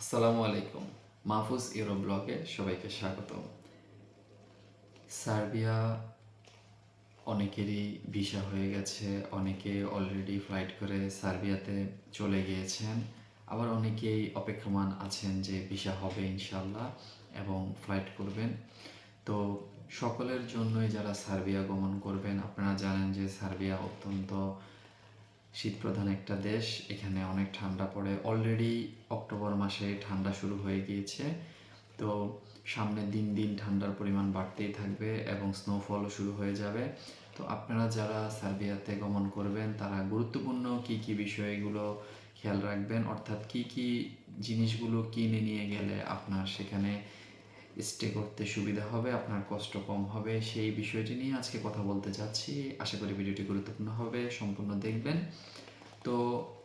আসসালামু আলাইকুম। মাহফুজ ইউরো ব্লগে সবাইকে স্বাগত সার্বিয়া অনেকেরই ভিসা হয়ে গেছে, অনেকে অলরেডি ফ্লাইট করে সার্বিয়াতে চলে গিয়েছেন, আবার অনেকেই অপেক্ষমান আছেন যে ভিসা হবে ইনশাল্লাহ এবং ফ্লাইট করবেন। তো সকলের জন্যই যারা সার্বিয়া গমন করবেন, আপনারা জানেন যে সার্বিয়া অত্যন্ত শীতপ্রধান একটা দেশ, এখানে অনেক ঠান্ডা পড়ে। অলরেডি অক্টোবর মাসে ঠান্ডা শুরু হয়ে গিয়েছে। তো সামনে দিন দিন ঠান্ডার পরিমাণ বাড়তেই থাকবে এবং স্নোফলও শুরু হয়ে যাবে। তো আপনারা যারা সার্বিয়াতে গমন করবেন, তারা গুরুত্বপূর্ণ কি কি বিষয়গুলো খেয়াল রাখবেন? অর্থাৎ কি কি জিনিসগুলো কিনে নিয়ে গেলে আপনার সেখানে স্টে করতে সুবিধা হবে, আপনার কষ্ট কম হবে, সেই বিষয়টি নিয়ে আজকে কথা বলতে যাচ্ছি। আশা করি ভিডিওটি গুরুত্বপূর্ণ হবে, সম্পূর্ণ দেখবেন। তো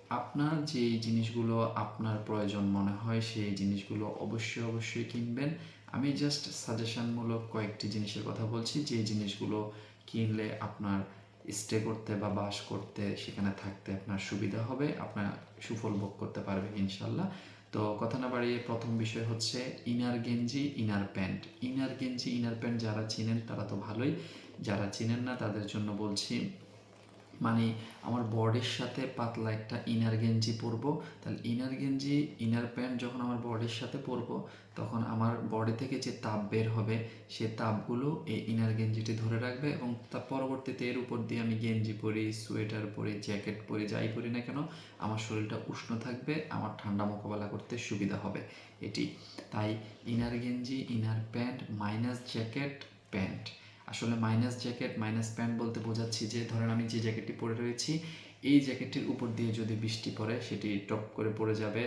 আপনার যে জিনিসগুলো আপনার প্রয়োজন মনে হয়, সেই জিনিসগুলো অবশ্যই অবশ্যই কিনবেন। আমি জাস্ট সাজেশনমূলক কয়েকটি জিনিসের কথা বলছি। যে জিনিসগুলো কিনলে আপনার স্টে করতে বা বাস করতে সেখানে থাকতে আপনার সুবিধা হবে, আপনার সুফল ভোগ করতে পারবেন ইনশাল্লাহ। তো কথা না বাড়িয়ে প্রথম বিষয় হচ্ছে ইনার গেঞ্জি ইনার প্যান্ট ইনার গেঞ্জি ইনার প্যান্ট যারা চিনেন তারা তো ভালোই, যারা চিনেন না তাদের জন্য বলছি মানে আমার বডির সাথে পাতলা একটা ইনার গেঞ্জি পরবো। তাহলে ইনার গেঞ্জি ইনার প্যান্ট যখন আমার বডির সাথে পরবো, তখন আমার বডি থেকে যে তাপ বের হবে, সে তাপগুলো এই ইনার গেঞ্জিটি ধরে রাখবে এবং তার পরবর্তীতে এর উপর দিয়ে আমি গেঞ্জি পরি সোয়েটার পরি জ্যাকেট পরি, যাই পরি না কেন, আমার শরীরটা উষ্ণ থাকবে, আমার ঠান্ডা মোকাবেলা করতে সুবিধা হবে এটি। তাই ইনার গেঞ্জি inner pant minus jacket pant আসলে মাইনাস জ্যাকেট মাইনাস প্যান্ট বলতে বোঝাচ্ছি যে, ধরেন আমি যে জ্যাকেটটি পরে রয়েছি, এই জ্যাকেটটির উপর দিয়ে যদি বৃষ্টি পড়ে, সেটি টপ করে পড়ে যাবে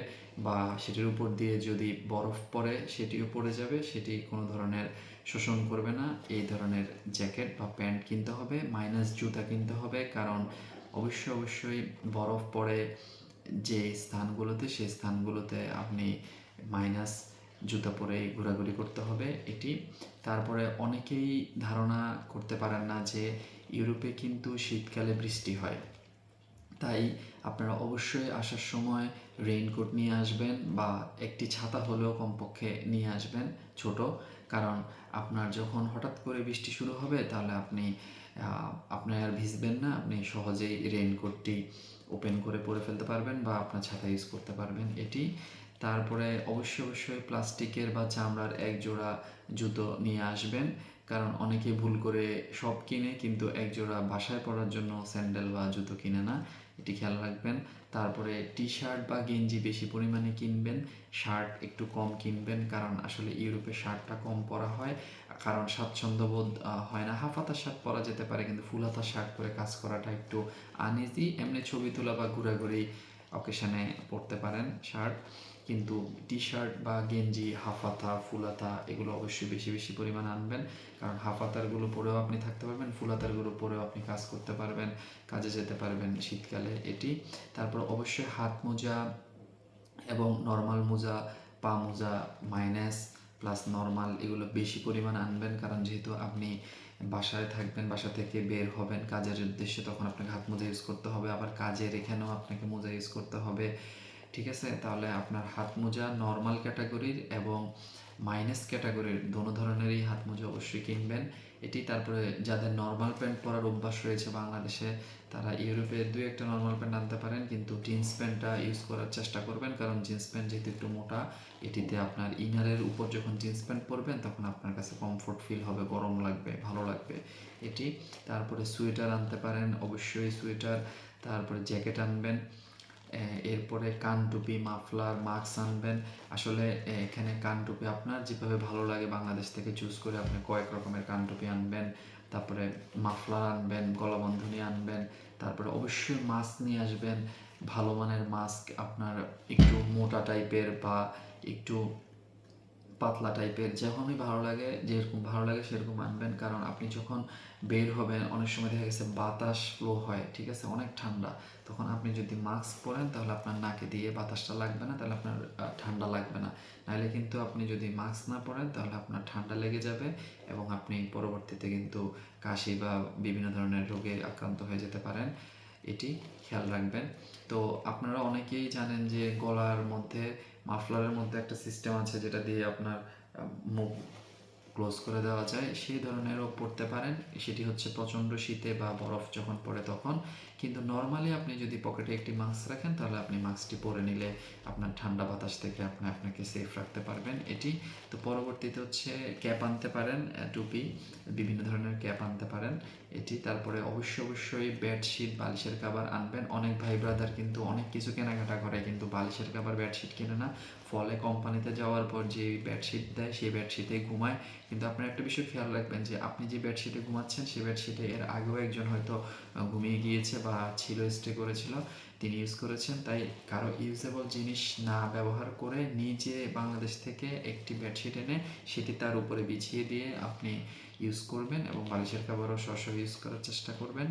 বা সেটির উপর দিয়ে যদি বরফ পড়ে, সেটিও পড়ে যাবে। সেটি কোনো ধরনের শোষণ করবে না। এই ধরনের জ্যাকেট বা প্যান্ট কিনতে হবে মাইনাস জুতা কিনতে হবে, কারণ অবশ্যই অবশ্যই বরফ পড়ে যে স্থানগুলোতে সেই স্থানগুলোতে আপনি মাইনাস জুতা পরে ঘোরাঘুরি করতে হবে এটি। তারপরে অনেকেই ধারণা করতে পারেন না যে ইউরোপে কিন্তু শীতকালে বৃষ্টি হয়। তাই আপনারা অবশ্যই আসার সময় রেইনকোট নিয়ে আসবেন বা একটি ছাতা হলেও কমপক্ষে নিয়ে আসবেন ছোট। কারণ আপনার যখন হঠাৎ করে বৃষ্টি শুরু হবে তাহলে আপনি আহ, আপনি আর ভিজবেন না আপনি সহজেই রেইনকোটটি ওপেন করে পরে ফেলতে পারবেন বা আপনার ছাতা ইউজ করতে পারবেন এটি। তারপরে অবশ্যই অবশ্যই প্লাস্টিকের বা চামড়ার এক জোড়া জুতো নিয়ে আসবেন। কারণ অনেকে ভুল করে সব কিনে কিন্তু এক জোড়া বাসায় পরার জন্য স্যান্ডেল বা জুতো কিনে না। এটি খেয়াল রাখবেন। তারপরে টি শার্ট বা গেঞ্জি বেশি পরিমাণে কিনবেন। শার্ট একটু কম কিনবেন কারণ আসলে ইউরোপে শার্টটা কম পরা হয়। কারণ স্বাচ্ছন্দ্যবোধ হয় না। হাফ হাতা শার্ট পরা যেতে পারে কিন্তু ফুল হাতা শার্ট পরে কাজ করাটা একটু আনইজি এমনি ছবি তোলা বা ঘোরাঘুরি অকেশনে পরতে পারেন শার্ট। কিন্তু টি শার্ট বা গেঞ্জি হাফ হাতা ফুল হাতা এগুলো অবশ্যই বেশি বেশি পরিমাণে আনবেন। কারণ হাফ হাতারগুলো পরেও আপনি থাকতে পারবেন ফুল হাতারগুলো পরেও আপনি কাজ করতে পারবেন, কাজে যেতে পারবেন শীতকালে এটি। তারপর অবশ্যই হাত মোজা এবং নর্মাল মোজা, পা মোজা মাইনাস প্লাস নর্মাল এগুলো বেশি পরিমাণ আনবেন। কারণ যেহেতু আপনি বাসায় থাকবেন, বাসা থেকে বের হবেন কাজের উদ্দেশ্যে, তখন আপনাকে হাত মোজা ইউজ করতে হবে। আবার কাজের এখানেও আপনাকে মোজা ইউজ করতে হবে। ঠিক আছে? তাহলে আপনার হাত মোজা নর্মাল ক্যাটাগরির এবং মাইনাস ক্যাটাগরির দোনো ধরনেরই হাত মোজা অবশ্যই কিনবেন। এটি তারপরে যাদের নর্মাল প্যান্ট পরার অভ্যাস রয়েছে বাংলাদেশে, তারা ইউরোপে দুই একটা নর্মাল প্যান্ট আনতে পারেন, কিন্তু জিন্স প্যান্টটা ইউজ করার চেষ্টা করবেন। কারণ জিন্স প্যান্ট যেহেতু একটু মোটা, এটিতে আপনার ইনারের উপর যখন জিন্স প্যান্ট পরবেন, তখন আপনার কাছে কমফোর্ট ফিল হবে, গরম লাগবে, ভালো লাগবে এটি। তারপরে সোয়েটার আনতে পারেন, অবশ্যই সোয়েটার তারপরে জ্যাকেট আনবেন। এরপরে কান টুপি মাফলার, মাস্ক আনবেন। আসলে এখানে কান টুপি আপনার যেভাবে ভালো লাগে বাংলাদেশ থেকে চুজ করে আপনি কয়েক রকমের কান টুপি আনবেন। তারপরে মাফলার আনবেন, গলাবন্ধনী আনবেন, তারপরে অবশ্যই মাস্ক নিয়ে আসবেন। ভালো মানের মাস্ক আপনার একটু মোটা টাইপের বা একটু পাতলা টাইপের যেরকমই ভালো লাগে, যেরকম ভালো লাগে সেরকম আনবেন। কারণ আপনি যখন বের হবেন, অনেক সময় দেখা গেছে বাতাস ফ্লো হয়, ঠিক আছে? অনেক ঠান্ডা। তখন আপনি যদি মাস্ক পরেন, তাহলে আপনার নাকে দিয়ে বাতাসটা লাগবে না, তাহলে আপনার ঠান্ডা লাগবে না। নাহলে কিন্তু আপনি যদি মাস্ক না পরেন, তাহলে আপনার ঠান্ডা লেগে যাবে এবং আপনি পরবর্তীতে কিন্তু কাশি বা বিভিন্ন ধরনের রোগে আক্রান্ত হয়ে যেতে পারেন। এটি খেয়াল রাখবেন। তো আপনারা অনেকেই জানেন যে গলার মধ্যে মাফলারের মধ্যে একটা সিস্টেম আছে যেটা দিয়ে আপনার মুখ ক্লোজ করে দেওয়া যায়, সেই ধরনেরও পড়তে পারেন। সেটি হচ্ছে প্রচণ্ড শীতে বা বরফ যখন পড়ে তখন। কিন্তু নর্মালি আপনি যদি পকেটে একটি মাস্ক রাখেন, তাহলে আপনি মাস্কটি পরে নিলে আপনার ঠান্ডা বাতাস থেকে আপনি আপনাকে সেফ রাখতে পারবেন এটি। তো পরবর্তীতে হচ্ছে ক্যাপ আনতে পারেন টুপি, বিভিন্ন ধরনের ক্যাপ আনতে পারেন এটি। তারপরে অবশ্যই অবশ্যই বেডশিট বালিশের কাবার আনবেন। অনেক ভাই ব্রাদার কিন্তু অনেক কিছু কেনাকাটা করে, কিন্তু বালিশের কাবার বেডশিট কেনে না। ফলে কোম্পানিতে যাওয়ার পর যে বেডশিট দেয়, সেই বেডশিটে ঘুমায়। কিন্তু আপনার একটা বিষয় খেয়াল রাখবেন যে, আপনি যে বেডশিটে ঘুমাচ্ছেন সেই বেডশিটে এর আগেও একজন হয়তো ঘুমিয়ে গিয়েছে বা ছিল স্টে করেছিল, তিনি ইউজ করেছেন। তাই কারও ইউজেবল জিনিস না ব্যবহার করে নিজে বাংলাদেশ থেকে একটি বেডশিট এনে সেটি তার উপরে বিছিয়ে দিয়ে আপনি ইউজ করবেন এবং বালিশের কাবারও সশ ইউজ করার চেষ্টা করবেন।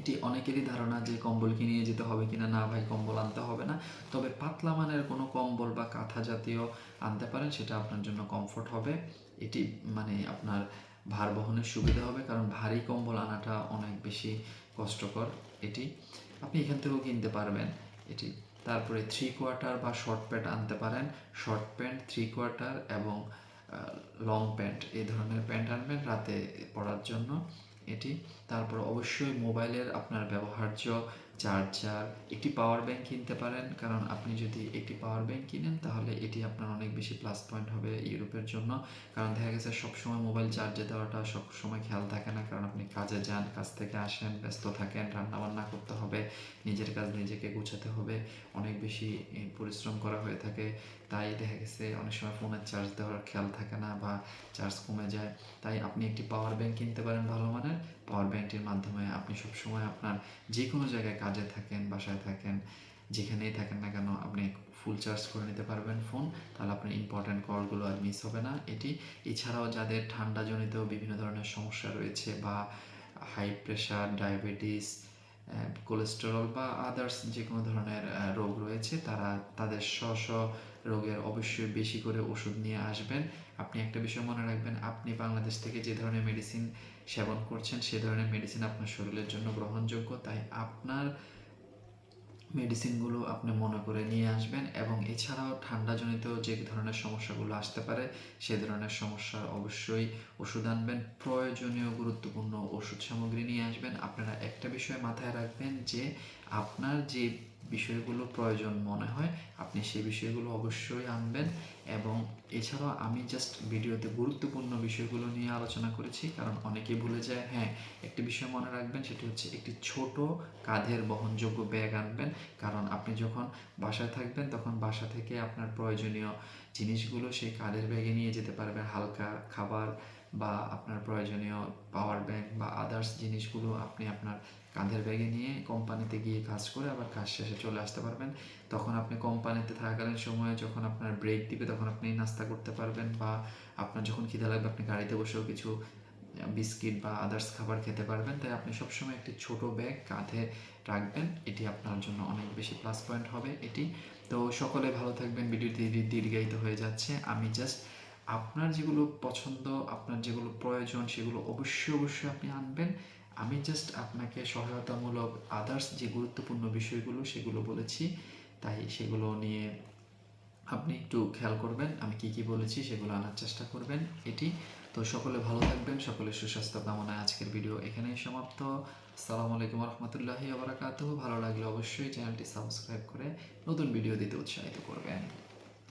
এটি অনেকেরই ধারণা যে কম্বল নিয়ে যেতে হবে কিনা, না ভাই, কম্বল আনতে হবে না। তবে পাতলা মানের কোনো কম্বল বা কাঁথা জাতীয় আনতে পারেন, সেটা আপনার জন্য কমফোর্ট হবে। এটি মানে আপনার ভার বহনের সুবিধা হবে, কারণ ভারী কম্বল আনাটা অনেক বেশি কষ্টকর এটি। আপনি এখান থেকেও কিনতে পারবেন এটি। তারপরে থ্রি কোয়ার্টার বা শর্ট প্যান্ট আনতে পারেন। শর্ট প্যান্ট থ্রি কোয়ার্টার এবং লং প্যান্ট এই ধরনের প্যান্ট আনবেন রাতে পরার জন্য। এটি। তারপর অবশ্যই মোবাইলের আপনার ব্যবহার্য চার্জার, একটি পাওয়ার ব্যাংক কিনতে পারেন। কারণ আপনি যদি একটি পাওয়ার ব্যাংক কিনেন, তাহলে এটি আপনার অনেক বেশি প্লাস পয়েন্ট হবে ইউরোপের জন্য। কারণ দেখা গেছে সবসময় মোবাইল চার্জে দেওয়াটা সবসময় খেয়াল থাকে না। কারণ আপনি কাজে যান, কাজ থেকে আসেন, ব্যস্ত থাকেন, রান্নাবান্না করতে হবে, নিজের কাজ নিজেকে গুছাতে হবে, অনেক বেশি পরিশ্রম করা হয়ে থাকে। তাই দেখা গেছে অনেক সময় ফোনের চার্জ দেওয়ার খেয়াল থাকে না বা চার্জ কমে যায়। তাই আপনি একটি পাওয়ার ব্যাংক কিনতে পারেন ভালো মানের। পাওয়ার ব্যাংকটির মাধ্যমে আপনি সবসময় আপনার যে কোনো জায়গায় কাজে থাকেন, বাসায় থাকেন, যেখানেই থাকেন না কেন আপনি ফুল চার্জ করে নিতে পারবেন ফোন তাহলে আপনার ইম্পর্ট্যান্ট কলগুলো আর মিস হবে না। এটি এছাড়াও যাদের ঠান্ডাজনিত বিভিন্ন ধরনের সমস্যা রয়েছে বা হাই প্রেশার ডায়াবেটিস কোলেস্টেরল বা আদার্স যে কোনো ধরনের রোগ রয়েছে, তারা তাদের স্ব স্ব রোগের অবশ্যই বেশি করে ওষুধ নিয়ে আসবেন। আপনি একটা বিষয় মনে রাখবেন, আপনি বাংলাদেশ থেকে যে ধরনের মেডিসিন সেবন করছেন, সে ধরনের মেডিসিন আপনার শরীরের জন্য গ্রহণযোগ্য। তাই আপনার মেডিসিনগুলো আপনি মনে করে নিয়ে আসবেন এবং এছাড়াও ঠান্ডাজনিত যে ধরনের সমস্যাগুলো আসতে পারে, সে ধরনের সমস্যার অবশ্যই ওষুধ আনবেন। প্রয়োজনীয় গুরুত্বপূর্ণ ওষুধ সামগ্রী নিয়ে আসবেন। আপনারা একটা বিষয় মাথায় রাখবেন যে আপনার যে বিষয়গুলো প্রয়োজন মনে হয়, আপনি সেই বিষয়গুলো অবশ্যই আনবেন। এবং এছাড়াও আমি জাস্ট ভিডিওতে গুরুত্বপূর্ণ বিষয়গুলো নিয়ে আলোচনা করেছি, কারণ অনেকেই ভুলে যায় হ্যাঁ একটি বিষয় মনে রাখবেন, সেটি হচ্ছে একটি ছোট কাঁধের বহনযোগ্য ব্যাগ আনবেন। কারণ আপনি যখন বাসায় থাকবেন, তখন বাসা থেকে আপনার প্রয়োজনীয় জিনিসগুলো সেই কাঁধের ব্যাগে নিয়ে যেতে পারবেন, হালকা খাবার বা আপনার প্রয়োজনীয় পাওয়ার ব্যাংক বা আদার্স জিনিসগুলো আপনি আপনার কাঁধের ব্যাগে নিয়ে কোম্পানিতে গিয়ে কাজ করে আবার কাজ শেষে চলে আসতে পারবেন। তখন আপনি কোম্পানিতে থাকাকালীন সময়ে যখন আপনার ব্রেক দিবে তখন আপনি নাস্তা করতে পারবেন বা আপনার যখন খিদে লাগবে আপনি গাড়িতে বসেও কিছু বিস্কিট বা আদার্স খাবার খেতে পারবেন। তাই আপনি সবসময় একটি ছোট ব্যাগ কাঁধে রাখবেন। এটি আপনার জন্য অনেক বেশি প্লাস পয়েন্ট হবে এটি। তো সকলে ভালো থাকবেন। ভিডিওটি দীর- দীর্ঘায়িত হয়ে যাচ্ছে। আমি জাস্ট আপনার যেগুলো পছন্দ, আপনার যেগুলো প্রয়োজন, সেগুলো অবশ্যই অবশ্যই আপনি আনবেন। আমি জাস্ট আপনাকে সহায়তামূলক আদার্স যে গুরুত্বপূর্ণ বিষয়গুলো, সেগুলো বলেছি। তাই সেগুলো নিয়ে আপনি একটু খেয়াল করবেন। আমি কি কি বলেছি সেগুলো আনার চেষ্টা করবেন এটি। তো সকলে ভালো থাকবেন, সকলে সুস্বাস্থ্য কামনায় আজকের ভিডিও এখানেই সমাপ্ত। আসসালামু আলাইকুম রহমতুল্লাহি আবরাকাতুহ ভালো লাগলে অবশ্যই চ্যানেলটি সাবস্ক্রাইব করে নতুন ভিডিও দিতে উৎসাহিত করবেন।